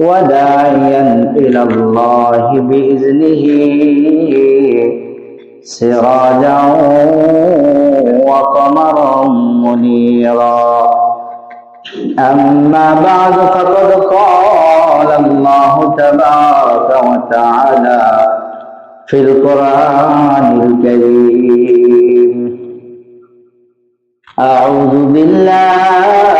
وداعيا إلى الله بإذنه سراجا وقمرا منيرا. أما بعد فقد قال الله تبارك وتعالى في القرآن الكريم أعوذ بالله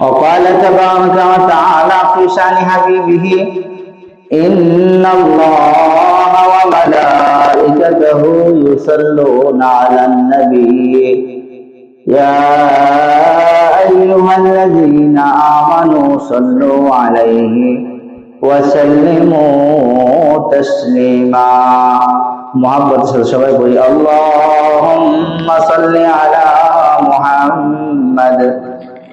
وقال تبارك وتعالى في شان حبيبه إن الله وملائكته يصلون على النبي يا أيها الذين آمنوا صلوا عليه وسلموا تسليما محبت সবাই বলি اللهم صل على محمد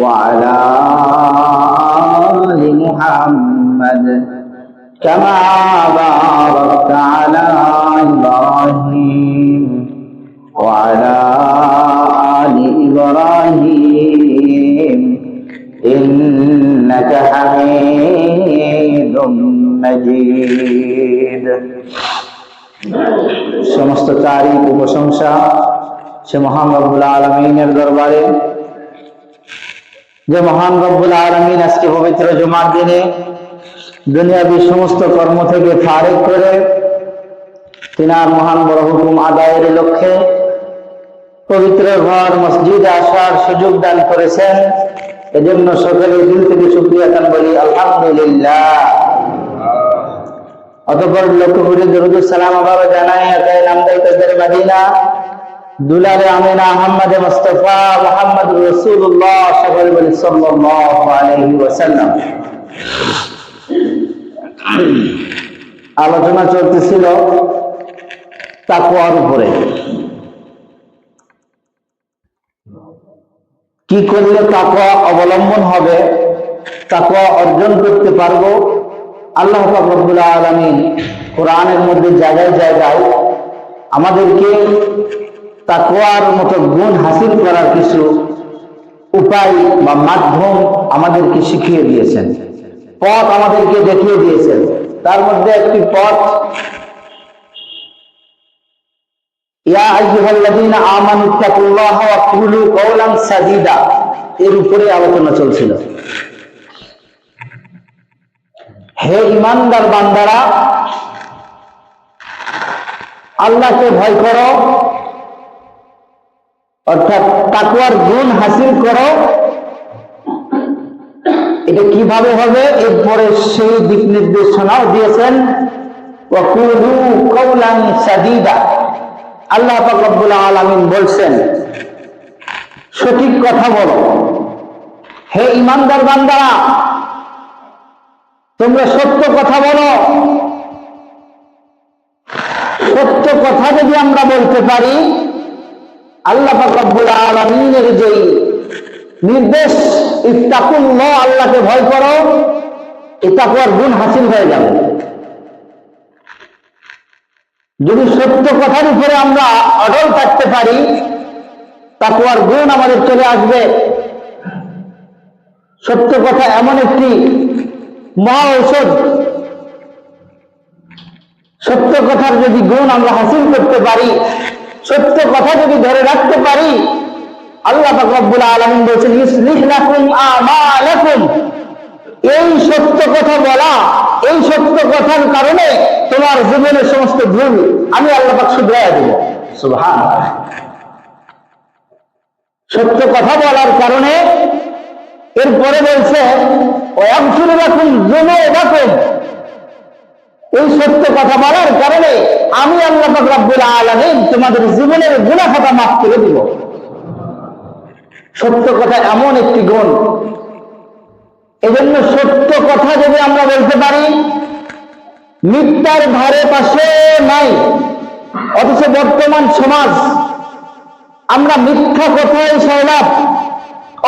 وعلى آل محمد كما باركت على إبراهيم وعلى آل إبراهيم إنك حميد مجيد সমস্ত তারিফ ও প্রশংসা সে মহান রব্বুল আলমিনের দরবারে যে মহান রব্বুল আলমিন আজকে পবিত্র জমার দিনে দুনিয়াবি সমস্ত কর্ম থেকে ফারেক করে তিনার মহান বড় হুকুম আদায়ের লক্ষ্যে পবিত্র ঘর, মসজিদে আসার সুযোগ দান করেছেন। এজন্য সকলের দিল থেকে শুক্রিয়া খান বলি, আলহামদুলিল্লাহ। অতপর লক্ষ্য করে দরুদ সালাম আবার জানাই আকাই নামদাই কাদের মদিনা। দুলারে আমিনা আহমদ মুস্তফা মোহাম্মদ রসুল্লাহ সকল বলি সাল্লাল্লাহু আলাইহি ওয়াসাল্লাম। আলোচনা চলতেছিল তাকুয়ার উপরে। কি করলে তাকুয়া অবলম্বন হবে তাকুয়া অর্জন করতে পারব? আল্লাহ পাক রব্বুল আলমিন কোরআনের মধ্যে জায়গায় জায়গায় আমাদেরকে তাকুয়ার মতো গুণ হাসিল করার কিছু উপায় বা মাধ্যম আমাদেরকে শিখিয়ে দিয়েছেন। পথ আমাদেরকে দেখিয়ে দিয়েছেন। তার মধ্যে একটি পথ এর উপরে আলোচনা চলছিল। হে ইমানদার বান্দারা, আল্লাহকে ভয় করো অর্থাৎ তাকুয়ার গুণ হাসিল করো। এটা কীভাবে হবে? এরপরে সেই দিক নির্দেশনাও দিয়েছেন। আল্লাহ পাক রব্বুল আলামিন বলছেন, সঠিক কথা বলো। হে ইমানদার বান্দারা, তোমরা সত্য কথা বলো। সত্য কথা যদি আমরা বলতে পারি আল্লাহ পাক রব্বুল আলামিনের যেই নির্দেশ, ইত্তাকুল্লাহ, আল্লাহকে ভয় করো এ তাকওয়ার গুণ হাসিল হয়ে যাবে। যদি সত্য কথার উপরে আমরা অটল থাকতে পারি তাকওয়ার গুণ আমাদের চলে আসবে। সত্য কথা এমন একটি মহা ঔষধ। সত্য কথার যদি গুণ আমরা হাসিল করতে পারি সত্য কথা যদি ধরে রাখতে পারি, আল্লাহ রব্বুল আলামিন বলেছেন, ইসলিহ লাকুম আমালাকুম। এই সত্য কথা বলা, এই সত্য কথার কারণে তোমার জীবনের সমস্ত ভুল আমি আল্লাহ পাক শুধরাই দেব। সুবহানাল্লাহ। সত্য কথা বলার কারণে এরপরে বলছে রাখুন লাকুম যুনুবাকুম। এই সত্য কথা বলার কারণে আমি আল্লাহ রব্বুল আলামিন তোমাদের জীবনের খাতা মাফ করে দিব। সত্য কথা এমন একটি গুণ। এজন্য সত্য কথা যদি আমরা বলতে পারি, মিথ্যার ধারে পাশে নাই, অথচ বর্তমান সমাজ, আমরা মিথ্যা সয়লাভ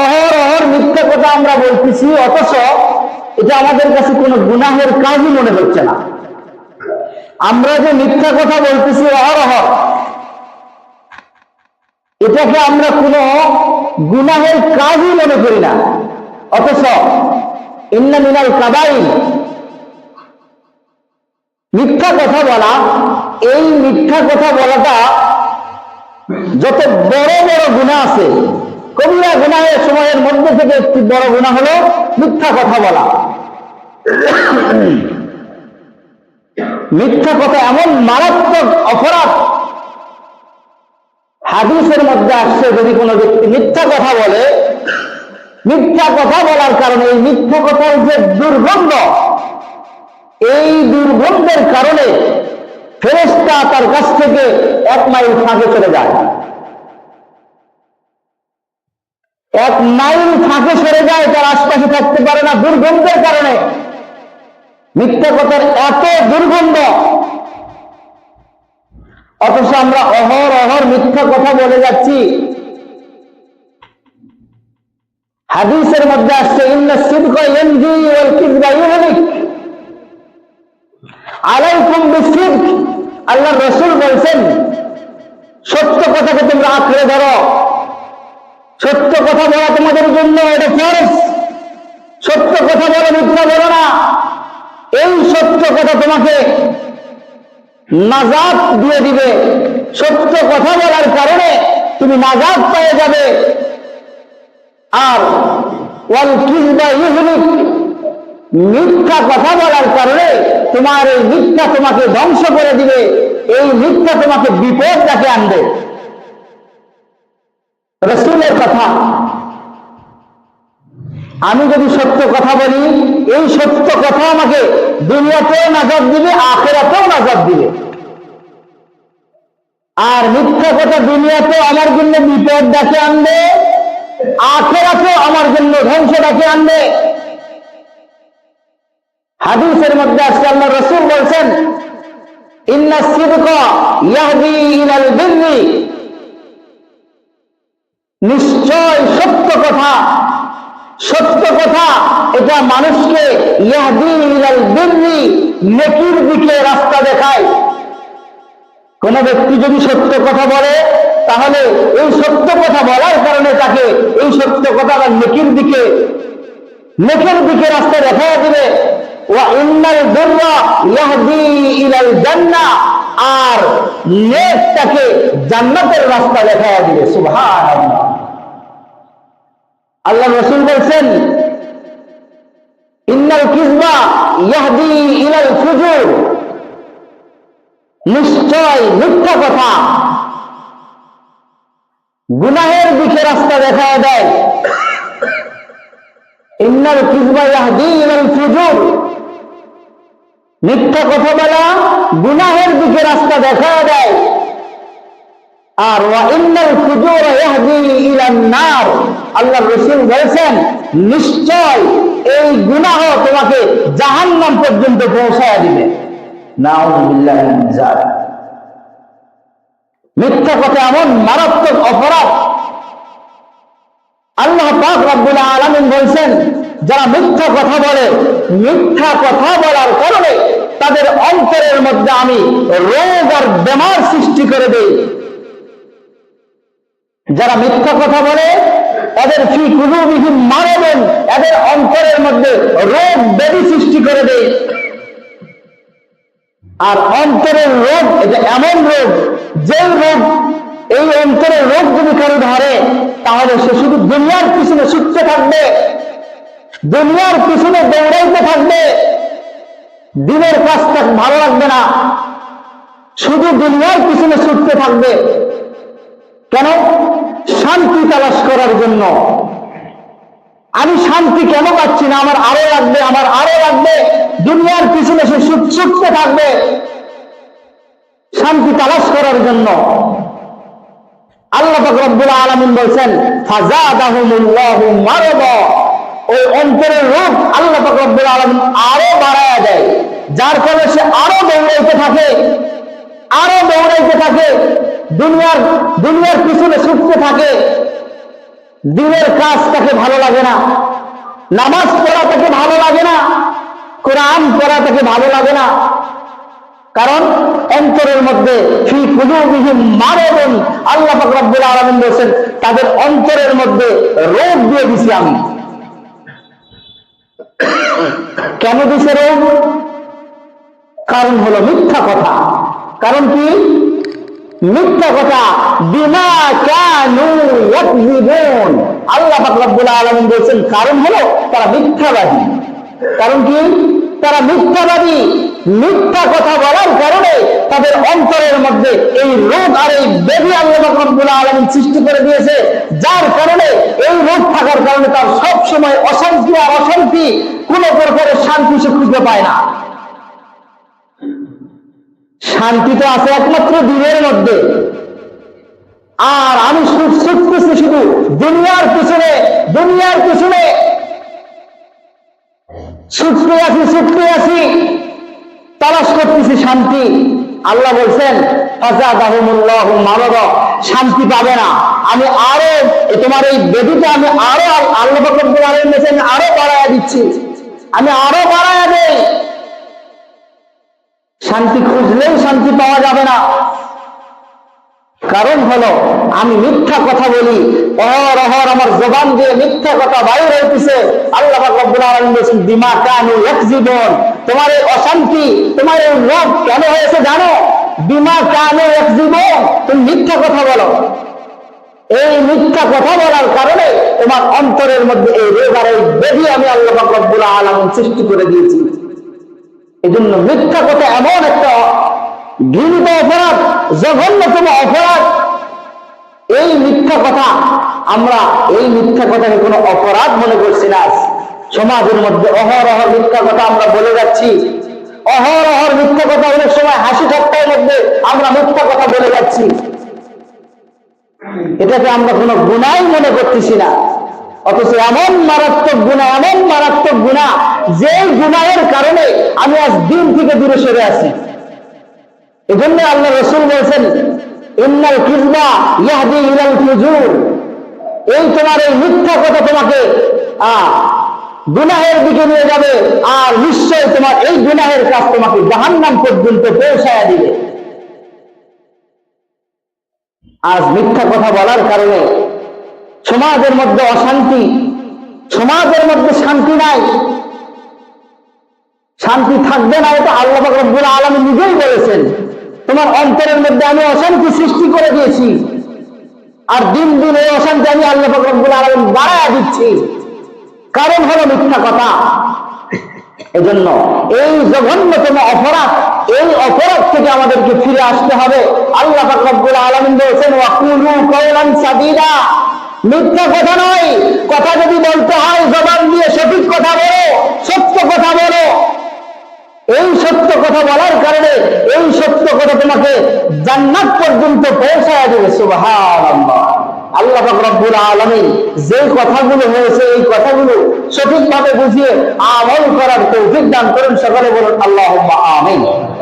অহর অহর মিথ্যা কথা আমরা বলতেছি, অথচ এটা আমাদের কাছে কোনো গুনাহের কাজই মনে হচ্ছে না। আমরা যে মিথ্যা কথা বলতেছি অহর অহর এটাকে আমরা কোনো গুনাহের কাজই মনে করি না। অথচ, ইন্না মিনাল মিথ্যা কথা বলা, এই মিথ্যা কথা বলাটা যত বড় বড় গুণা আছে, কবিরা গুনাহের সময়ের মধ্যে থেকে একটি বড় গুণা হলো মিথ্যা কথা বলা। মিথ্যা কথা, এমন মারাত্মক অপরাধ হাদিসের মধ্যে আসছে যদি কোনো ব্যক্তি মিথ্যা কথা বলে, মিথ্যা কথা বলার কারণে এই মিথ্যা কথার যে দুর্গন্ধ, এই দুর্গন্ধের কারণে ফেরেস্তা তার কাছ থেকে এক মাইল ফাঁকে চলে যায়। এক মাইল ফাঁকে সরে যায়, তার আশপাশে থাকতে পারে না। দুর্গন্ধের কারণে মিথ্যা কথার এত দুর্গন্ধ। অথচ আমরা অহর অহর মিথ্যা কথা বলে যাচ্ছি। হাদিসের মধ্যে আসছে আল্লাহ রাসূল বলছেন, সত্য কথাকে তোমরা আঁকড়ে ধরো। সত্য কথা বলা তোমাদের জন্য এটা ফরজ। সত্য কথা বলো মিথ্যা বলো না। এই সত্য কথা তোমাকে নাজাদ দিয়ে দিবে। সত্য কথা বলার কারণে তুমি নাজাদ পেয়ে যাবে। আর মিথ্যা কথা বলার কারণে তোমার এই মিথ্যা তোমাকে ধ্বংস করে দিবে। এই মিথ্যা তোমাকে বিপদ ডাকে আনবে। রসুলের কথা আমি যদি সত্য কথা বলি, এই সত্য কথা আমাকে দুনিয়াতেও নাজাদ দিবে, আখেরাতেও নাজাদ দিবে। আর মিথ্যা কথা দুনিয়াতেও আমার জন্য বিপদ ডাকে আনবে, আখেরাতেও আমার জন্য ধ্বংস ডাকে আনবে। হাদিসের মধ্যে আজকে আল্লাহ রসুল বলছেন, ইন্না সিদকা ইয়াহদি ইলাল বিররি নিশ্চয় সত্য কথা সত্য কথা, এটা মানুষকে নেকির দিকে রাস্তা দেখায়। কোন ব্যক্তি যদি সত্য কথা বলে, তাহলে এই সত্য কথা বলার কারণে তাকে এই সত্য কথা বা নেকির দিকে, নেকের দিকে রাস্তা দেখা দিবে। আর নেক তাকে জান্নাতের রাস্তা দেখা দিবে, সুবহানাল্লাহ। আল্লাহ রাসূল বলেন ইন্নাল কিযবা ইয়াহদি ইলাল ফুজুর। নিশ্চয় মিথ্যা কথা। গুনাহের দিকে রাস্তা দেখা দেয়। ইন্ন ইন্নাল কিজবা ইয়াহদি ইলাল ফুজুর। মিথ্যা কথা বলা গুনাহের দিকে রাস্তা দেখা দেয়। আর আল্লাহ রাসূল বলেছেন, নিশ্চয় এই গুনাহ তোমাকে জাহান্নাম পর্যন্ত পৌঁছায় দিবে। মিথ্যা কথা এমন মারাত্মক অপরাধ। আল্লাহ পাক রব্বুল আলামিন বলছেন, যারা মিথ্যা কথা বলে, মিথ্যা কথা বলার কারণে তাদের অন্তরের মধ্যে আমি রোগ আর বেমার সৃষ্টি করে দেই। যারা মিথ্যা কথা বলে, তাদের ফি কুলুবিহীন মারবেন এদের অন্তরের মধ্যে রোগ ব্যাধি সৃষ্টি করে দেয়। আর অন্তরের রোগ এটা এমন রোগ যে রোগ, এই অন্তরের রোগ যদি কারও ধরে, তাহলে সে শুধু দুনিয়ার পিছনে ছুটতে থাকবে, দুনিয়ার পিছনে দৌড়াইতে থাকবে। দিনের কাজ তাকে ভালো লাগবে না। শুধু দুনিয়ার পিছনে ছুটতে থাকবে। কেন? শান্তি তালাশ করার জন্য। আমি শান্তি কেন পাচ্ছি না? আমার আরও লাগবে, আমার আরও লাগবে। দুনিয়ার পিছনে সে ছুট- থাকবে। শান্তি তালাশ করার জন্য। আল্লাহ রব্বুল আলামিন বলছেন ওই অন্তরের রূপ আল্লাহ রব্বুল আলামিন আরও বাড়ায়া দেয়। যার ফলে সে আরও দৌড়াইতে থাকে। আরও দৌড়াইতে থাকে, দুনিয়ার দুনিয়ার পিছনে ছুটতে থাকে। দিনের কাজ তাকে ভালো লাগে না, নামাজ পড়া তাকে ভালো লাগে না, কোরআন পড়া তাকে ভালো লাগে না। কারণ অন্তরের মধ্যে ফি কুলুবিহিম মারদুন, আল্লাহ পাক রব্বুল আলামিন বলেন তাদের অন্তরের মধ্যে রোগ দিয়ে দিছি আমি। কেন দিছে রোগ? কারণ হলো মিথ্যা কথা। কারণ কি? মিথ্যা কথা বিমা কানু ইয়াকযিবুন। আল্লাহ পাক রব্বুল আলামিন বলেছেন, কারণ হলো তারা মিথ্যাবাদী। কারণ কি? তারা মিথ্যাবাদী। মিথ্যা কথা বলার কারণে তাদের অন্তরের মধ্যে এই রোগ আর এই বেদি আল্লাহ রব্বুল আলামিন সৃষ্টি করে দিয়েছে, যার কারণে এই রোগ থাকার কারণে তার সব সময় অশান্তি আর অশান্তি কোন প্রকারের শান্তি সে খুঁজে পায় না। শান্তি তো আছে একমাত্র দিনের মধ্যে। আর আমি ছুট- ছুটতেছি শুধু দুনিয়ার পিছনে দুনিয়ার পিছনে। ছুটতে আছি ছুটতে আছি, তালাশ করতেছি শান্তি। আল্লাহ বলছেন শান্তি পাবে না। আমি আরও, তোমার এই বেদিটা আমি আরও আল্লাহ আরও বাড়ায়া দিচ্ছি। আমি আরও বাড়ায়া দেই। শান্তি খুঁজলেও শান্তি পাওয়া যাবে না। কারণ হলো, আমি মিথ্যা কথা বলি অহর অহর আমার জবান দিয়ে মিথ্যা কথা বাইর হইতেছে। আল্লাহ বিমা কানু ইয়াকযিবুন তোমার এই অশান্তি, তোমার এই রোগ কেন হয়েছে জানো? বিমা কানু জীবন তুমি মিথ্যা কথা বলো। এই মিথ্যা কথা বলার কারণে তোমার অন্তরের মধ্যে এই রোগ আর এই বেদি আমি আল্লাহ রব্বুল আলামিন সৃষ্টি করে দিয়েছি। এই জন্য মিথ্যা কথা এমন একটা ঘৃণিত অপরাধ, জঘন্যতম অপরাধ, এই মিথ্যা কথা আমরা এই মিথ্যা কথাকে কোনো অপরাধ মনে করছি না। সমাজের মধ্যে অহর অহর মিথ্যা কথা আমরা বলে যাচ্ছি। অহর অহর মিথ্যা কথা অনেক সময় হাসি ঠাট্টার মধ্যে আমরা মিথ্যা কথা বলে যাচ্ছি। এটাকে আমরা কোনো গুণাই মনে করতেছি না। অথচ এমন মারাত্মক গুণা, এমন মারাত্মক গুণা যে গুণায়ের কারণে আমি আজ দিন থেকে দূরে সরে আছি। এজন্য আল্লাহ রসুল বলছেন, ইন্নাল কিজবা ইয়াহদি ইলাল ফুজুর। এই তোমার এই মিথ্যা কথা তোমাকে গুনাহের দিকে নিয়ে যাবে আর নিশ্চয় তোমার এই গুনাহের কাজ তোমাকে জাহান্নাম পর্যন্ত পৌঁছায়া দিবে। আজ মিথ্যা কথা বলার কারণে সমাজের মধ্যে অশান্তি, সমাজের মধ্যে শান্তি নাই। শান্তি থাকবে না, এটা আল্লাহ রব্বুল আলামিন নিজেই বলেছেন। তোমার অন্তরের মধ্যে আমি অশান্তি সৃষ্টি করে দিয়েছি। আর দিন দিন এই অশান্তি আমি আল্লাহ রব্বুল আলামিন বাড়ায়া দিচ্ছি। কারণ হলো মিথ্যা কথা। এজন্য এই জঘন্যতম অপরাধ, এই অপরাধ থেকে আমাদেরকে ফিরে আসতে হবে। আল্লাহ রব্বুল আলামিন বলেছেন ওয়াকুলু কওলান সাদীদা। মিথ্যা কথা নয়। কথা যদি বলতে হয়, জবান দিয়ে সঠিক কথা বলো, সত্য কথা বলো। এই সত্য কথা বলার কারণে, এই সত্য কথা তোমাকে জান্নাত পর্যন্ত পৌঁছায় দেবে সুবাহান আল্লাহ রব্বুল আলমী যে কথাগুলো হয়েছে, এই কথাগুলো সঠিকভাবে বুঝিয়ে আমল করার তৌফিক দান করেন। সকলে বলুন আল্লাহ আমিন।